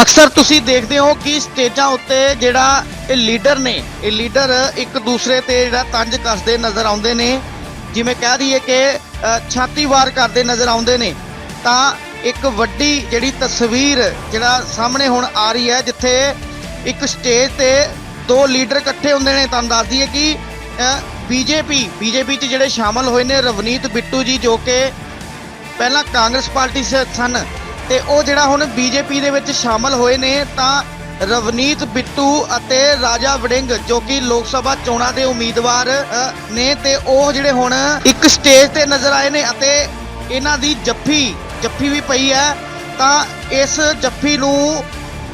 ਅਕਸਰ ਤੁਸੀਂ ਦੇਖਦੇ ਹੋ ਕਿ ਸਟੇਜਾਂ ਉੱਤੇ ਜਿਹੜਾ ਇਹ ਲੀਡਰ ਨੇ, ਇਹ ਲੀਡਰ ਇੱਕ ਦੂਸਰੇ ਤੇ ਜਿਹੜਾ ਤੰਜ ਕੱਸਦੇ ਨਜ਼ਰ ਆਉਂਦੇ ਨੇ। ਜਿਵੇਂ ਕਹਿ ਦਈਏ ਕਿ ਛਾਤੀ ਵਾਰ ਕਰਦੇ ਨਜ਼ਰ ਆਉਂਦੇ ਨੇ। ਤਾਂ ਇੱਕ ਵੱਡੀ ਜਿਹੜੀ ਤਸਵੀਰ ਜਿਹੜਾ ਸਾਹਮਣੇ ਹੁਣ ਆ ਰਹੀ ਹੈ, ਜਿੱਥੇ ਇੱਕ ਸਟੇਜ ਤੇ ਦੋ ਲੀਡਰ ਇਕੱਠੇ ਹੁੰਦੇ ਨੇ, ਤੁਹਾਨੂੰ ਦੱਸ ਦਈਏ ਕਿ ਬੀਜੇਪੀ ਬੀਜੇਪੀ 'ਚ ਜਿਹੜੇ ਸ਼ਾਮਲ ਹੋਏ ਨੇ ਰਵਨੀਤ ਬਿੱਟੂ ਜੀ, ਜੋ ਕਿ ਪਹਿਲਾਂ ਕਾਂਗਰਸ ਪਾਰਟੀ ਸ- ਸਨ। ਤੇ ਉਹ ਜਿਹੜਾ ਹੁਣ ਬੀਜੇਪੀ ਦੇ ਵਿੱਚ ਸ਼ਾਮਲ ਹੋਏ ਨੇ, ਤਾਂ ਰਵਨੀਤ ਬਿੱਟੂ ਅਤੇ ਰਾਜਾ ਵੜਿੰਗ, ਜੋ ਕਿ ਲੋਕ ਸਭਾ ਚੋਣਾਂ ਦੇ ਉਮੀਦਵਾਰ ਨੇ ਤੇ ਉਹ ਜਿਹੜੇ ਹੁਣ ਇੱਕ ਸਟੇਜ ਤੇ ਨਜ਼ਰ ਆਏ ਨੇ ਅਤੇ ਇਹਨਾਂ ਦੀ ਜੱਫੀ ਜੱਫੀ ਵੀ ਪਈ ਹੈ, ਤਾਂ ਇਸ ਜੱਫੀ ਨੂੰ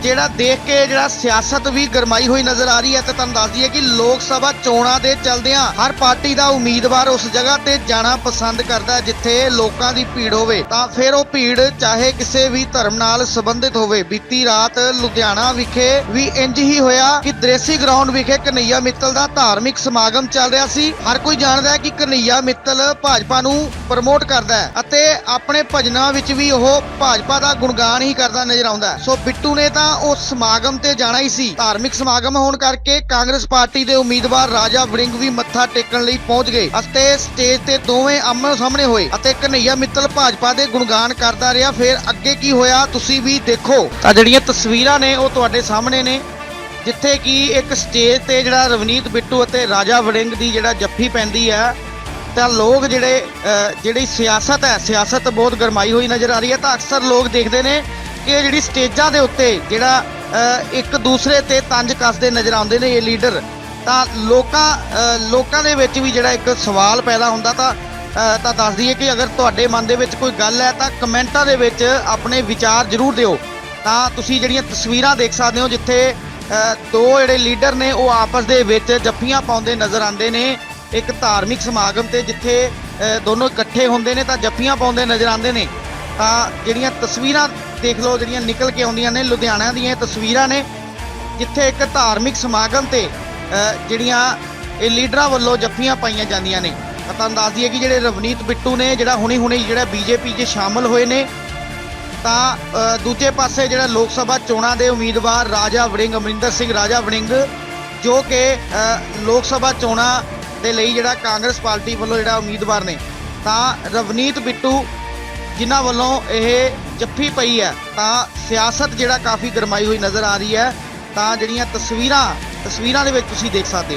ਜਿਹੜਾ ਦੇਖ ਕੇ ਜਿਹੜਾ ਸਿਆਸਤ ਵੀ ਗਰਮਾਈ ਹੋਈ ਨਜ਼ਰ ਆ ਰਹੀ ਹੈ ਤੇ ਤੁਹਾਨੂੰ ਦੱਸ ਦਈਏ ਕਿ ਲੋਕ ਸਭਾ ਚੋਣਾਂ ਦੇ ਚਲਦਿਆਂ ਹਰ ਪਾਰਟੀ ਦਾ ਉਮੀਦਵਾਰ ਉਸ ਜਗ੍ਹਾ ਤੇ ਜਾਣਾ ਪਸੰਦ ਕਰਦਾ ਹੈ ਜਿੱਥੇ ਲੋਕਾਂ ਦੀ ਭੀੜ ਹੋਵੇ। ਤਾਂ ਫਿਰ ਉਹ ਭੀੜ ਚਾਹੇ ਕਿਸੇ ਵੀ ਧਰਮ ਨਾਲ ਸੰਬੰਧਿਤ ਹੋਵੇ। ਬੀਤੀ ਰਾਤ ਲੁਧਿਆਣਾ ਵਿਖੇ ਵੀ ਇੰਜ ਹੀ ਹੋਇਆ ਕਿ ਦ੍ਰੇਸੀ ਗਰਾਊਂਡ ਵਿਖੇ ਕਨਈਆ ਮਿੱਤਲ ਦਾ ਧਾਰਮਿਕ ਸਮਾਗਮ ਚੱਲ ਰਿਹਾ ਸੀ। ਹਰ ਕੋਈ ਜਾਣਦਾ ਹੈ ਕਿ ਕਨਈਆ ਮਿੱਤਲ ਭਾਜਪਾ ਨੂੰ ਪ੍ਰਮੋਟ ਕਰਦਾ ਹੈ ਅਤੇ ਆਪਣੇ ਭਜਨਾਂ ਵਿੱਚ ਵੀ ਉਹ ਭਾਜਪਾ ਦਾ ਗੁਣਗਾਨ ਹੀ ਕਰਦਾ ਨਜ਼ਰ ਆਉਂਦਾ ਸੋ ਬਿੱਟੂ ਨੇ ਤਾਂ ਉਹ ਸਮਾਗਮ ਤੇ ਜਾਣਾ ਹੀ ਸੀ। ਧਾਰਮਿਕ ਸਮਾਗਮ ਹੋਣ ਕਰਕੇ ਕਾਂਗਰਸ ਪਾਰਟੀ ਦੇ ਉਮੀਦਵਾਰ ਰਾਜਾ ਵੜਿੰਗ ਵੀ ਮੱਥਾ ਟੇਕਣ ਲਈ ਪਹੁੰਚ ਗਏ ਅਤੇ ਸਟੇਜ ਤੇ ਦੋਵੇਂ ਆਮੋ ਸਾਹਮਣੇ ਹੋਏ ਅਤੇ ਕਨਈਆ ਮਿੱਤਲ ਭਾਜਪਾ ਦੇ ਗੁਣਗਾਨ ਕਰਦਾ ਰਿਹਾ। ਫਿਰ ਅੱਗੇ ਕੀ ਹੋਇਆ ਤੁਸੀਂ ਵੀ ਦੇਖੋ। ਤਾਂ ਜਿਹੜੀਆਂ ਤਸਵੀਰਾਂ ਨੇ ਉਹ ਤੁਹਾਡੇ ਸਾਹਮਣੇ ਨੇ ਜਿੱਥੇ ਕਿ ਇੱਕ ਸਟੇਜ ਤੇ ਜਿਹੜਾ ਰਵਨੀਤ ਬਿੱਟੂ ਅਤੇ ਰਾਜਾ ਵੜਿੰਗ ਦੀ ਜਿਹੜਾ ਜੱਫੀ ਪੈਂਦੀ ਹੈ ਤਾਂ ਲੋਕ ਜਿਹੜੇ ਅ, ਜਿਹੜੀ ਸਿਆਸਤ ਹੈ ਸਿਆਸਤ ਬਹੁਤ ਗਰਮਾਈ ਹੋਈ ਨਜ਼ਰ ਆ ਰਹੀ ਹੈ। ਤਾਂ ਅਕਸਰ ਲੋਕ ਦੇਖਦੇ ਨੇ ਕਿ ਇਹ ਜਿਹੜੀ ਸਟੇਜਾਂ ਦੇ ਉੱਤੇ ਜਿਹੜਾ ਇੱਕ ਦੂਸਰੇ ਤੇ ਤੰਜ ਕੱਸਦੇ ਨਜ਼ਰ ਆਉਂਦੇ ਨੇ ਇਹ ਲੀਡਰ ਤਾਂ ਲੋਕਾਂ ਲੋਕਾਂ ਦੇ ਵਿੱਚ ਵੀ ਜਿਹੜਾ ਇੱਕ ਸਵਾਲ ਪੈਦਾ ਹੁੰਦਾ ਤਾਂ ਅ, ਤਾਂ ਦੱਸ ਦਈਏ ਕਿ ਅਗਰ ਤੁਹਾਡੇ ਮਨ ਦੇ ਵਿੱਚ ਕੋਈ ਗੱਲ ਹੈ ਤਾਂ ਕਮੈਂਟਾਂ ਦੇ ਵਿੱਚ ਆਪਣੇ ਵਿਚਾਰ ਜ਼ਰੂਰ ਦਿਓ। ਤਾਂ ਤੁਸੀਂ ਜਿਹੜੀਆਂ ਤਸਵੀਰਾਂ ਦੇਖ ਸਕਦੇ ਹੋ ਜਿੱਥੇ ਦੋ ਜਿਹੜੇ ਲੀਡਰ ਨੇ ਉਹ ਆਪਸ ਦੇ ਵਿੱਚ ਜੱਫੀਆਂ ਪਾਉਂਦੇ ਨਜ਼ਰ ਆਉਂਦੇ ਨੇ ਇੱਕ ਧਾਰਮਿਕ ਸਮਾਗਮ ਤੇ ਜਿੱਥੇ ਦੋਨੋਂ ਇਕੱਠੇ ਹੁੰਦੇ ਨੇ ਤਾਂ ਜੱਫੀਆਂ ਪਾਉਂਦੇ ਨਜ਼ਰ ਆਉਂਦੇ ਨੇ। ਤਾਂ ਜਿਹੜੀਆਂ ਤਸਵੀਰਾਂ ਦੇਖ ਲਓ, ਜਿਹੜੀਆਂ ਨਿਕਲ ਕੇ ਆਉਂਦੀਆਂ ਨੇ ਲੁਧਿਆਣਾ ਦੀਆਂ ਇਹ ਤਸਵੀਰਾਂ ਨੇ, ਜਿੱਥੇ ਇੱਕ ਧਾਰਮਿਕ ਸਮਾਗਮ ਤੇ ਜਿਹੜੀਆਂ ਇਹ ਲੀਡਰਾਂ ਵੱਲੋਂ ਜੱਫੀਆਂ ਪਾਈਆਂ ਜਾਂਦੀਆਂ ਨੇ। ਤਾਂ ਤੁਹਾਨੂੰ ਦੱਸ ਦਈਏ ਕਿ ਜਿਹੜੇ ਰਵਨੀਤ ਬਿੱਟੂ ਨੇ, ਜਿਹੜਾ ਹੁਣੇ ਹੁਣੇ ਜਿਹੜਾ ਬੀਜੇਪੀ 'ਚ ਸ਼ਾਮਲ ਹੋਏ ਨੇ, ਤਾਂ ਦੂਜੇ ਪਾਸੇ ਜਿਹੜਾ ਲੋਕ ਸਭਾ ਚੋਣਾਂ ਦੇ ਉਮੀਦਵਾਰ ਰਾਜਾ ਵੜਿੰਗ, ਅਮਰਿੰਦਰ ਸਿੰਘ ਰਾਜਾ ਵੜਿੰਗ, ਜੋ ਕਿ ਲੋਕ ਸਭਾ ਚੋਣਾਂ ਦੇ ਲਈ ਜਿਹੜਾ ਕਾਂਗਰਸ ਪਾਰਟੀ ਵੱਲੋਂ ਜਿਹੜਾ ਉਮੀਦਵਾਰ ਨੇ, ਤਾਂ ਰਵਨੀਤ ਬਿੱਟੂ ਜਿਨ੍ਹਾਂ ਵੱਲੋਂ ਇਹ ਜੱਫੀ ਪਈ ਹੈ, ਤਾਂ ਸਿਆਸਤ ਜਿਹੜਾ ਕਾਫੀ ਗਰਮਾਈ ਹੋਈ ਨਜ਼ਰ ਆ ਰਹੀ ਹੈ, ਤਾਂ ਜਿਹੜੀਆਂ ਤਸਵੀਰਾਂ ਤਸਵੀਰਾਂ ਦੇ ਵਿੱਚ ਤੁਸੀਂ ਦੇਖ ਸਕਦੇ ਹੋ।